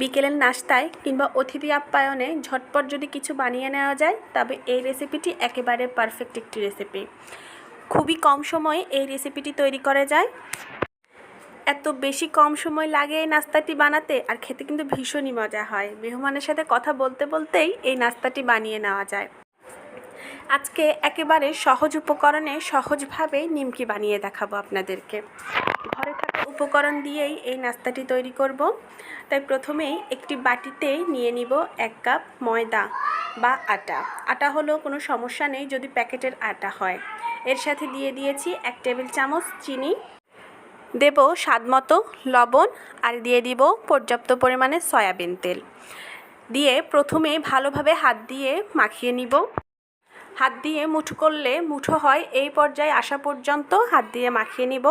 বিকেলের নাস্তায় কিংবা অতিথি আপ্যায়নে ঝটপট যদি কিছু বানিয়ে নেওয়া যায়, তবে এই রেসিপিটি একেবারে পারফেক্ট একটি রেসিপি খুবই কম সময়ে এই রেসিপিটি তৈরি করা যায়। এত বেশি কম সময় লাগে এই নাস্তাটি বানাতে, আর খেতে কিন্তু ভীষণই মজা হয়। মেহমানের সাথে কথা বলতে বলতেই এই নাস্তাটি বানিয়ে নেওয়া যায়। আজকে একেবারে সহজ উপকরণে সহজভাবে নিমকি বানিয়ে দেখাবো আপনাদেরকে। ঘরে থাকা উপকরণ দিয়েই এই নাস্তাটি তৈরি করব। তাই প্রথমেই একটি বাটিতে নিয়ে নিব এক কাপ ময়দা বা আটা। আটা হলেও কোনো সমস্যা নেই যদি প্যাকেটের আটা হয়। এর সাথে দিয়ে দিয়েছি এক টেবিল চামচ চিনি। দেব স্বাদ মতো লবণ আর দিয়ে দিব পর্যাপ্ত পরিমাণে সয়াবিন তেল। দিয়ে প্রথমে ভালোভাবে হাত দিয়ে মাখিয়ে নিব। হাত দিয়ে মুঠো করলে মুঠো হয়, এই পর্যায়ে আসা পর্যন্ত হাত দিয়ে মাখিয়ে নিব।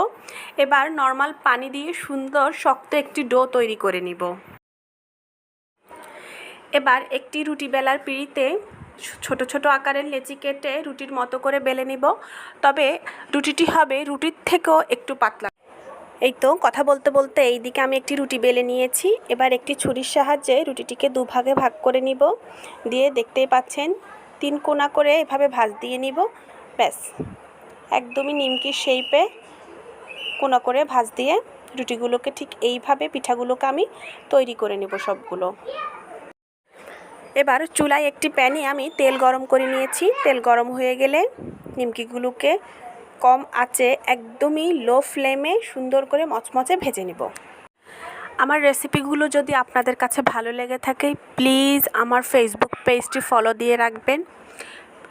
এবার নর্মাল পানি দিয়ে সুন্দর শক্ত একটি ডো তৈরি করে নিব। এবার একটি রুটি বেলার পিঁড়িতে ছোট ছোট আকারের লেচি কেটে রুটির মতো করে বেলে নিব। তবে রুটিটি হবে রুটির থেকেও একটু পাতলা। এই তো কথা বলতে বলতে এই দিকে আমি একটি রুটি বেলে নিয়েছি। এবার একটি ছুরির সাহায্যে রুটিটিকে দুভাগে ভাগ করে নিব। দিয়ে দেখতেই পাচ্ছেন তিন কোনা করে এভাবে ভাঁজ দিয়ে নিব। ব্যাস, একদমই নিমকির শেপে কোনা করে ভাঁজ দিয়ে রুটিগুলোকে ঠিক এইভাবে, পিঠাগুলোকে আমি তৈরি করে নেব সবগুলো। এবার চুলায় একটি প্যানে আমি তেল গরম করে নিয়েছি। তেল গরম হয়ে গেলে নিমকিগুলোকে কম আঁচে একদমই লো ফ্লেমে সুন্দর করে মচমচে ভেজে নেব। আমার রেসিপিগুলো যদি আপনাদের কাছে ভালো লেগে থাকে প্লিজ আমার ফেসবুক পেজটি ফলো দিয়ে রাখবেন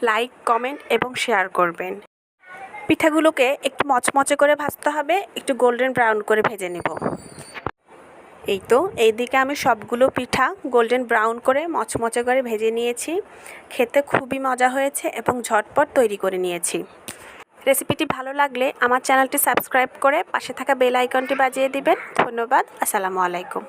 লাইক কমেন্ট এবং শেয়ার করবেন। পিঠাগুলোকে একটু মচমচে করে ভাজতে হবে, একটু গোল্ডেন ব্রাউন করে ভেজে নেব। এই তো, এইদিকে আমি সবগুলো পিঠা গোল্ডেন ব্রাউন করে মচমচে করে ভেজে নিয়েছি। খেতে খুবই মজা হয়েছে এবং ঝটপট তৈরি করে নিয়েছি। রেসিপিটি ভালো লাগলে আমার চ্যানেলটি সাবস্ক্রাইব করে পাশে থাকা বেল আইকনটি বাজিয়ে দিবেন। ধন্যবাদ। আসসালামু আলাইকুম।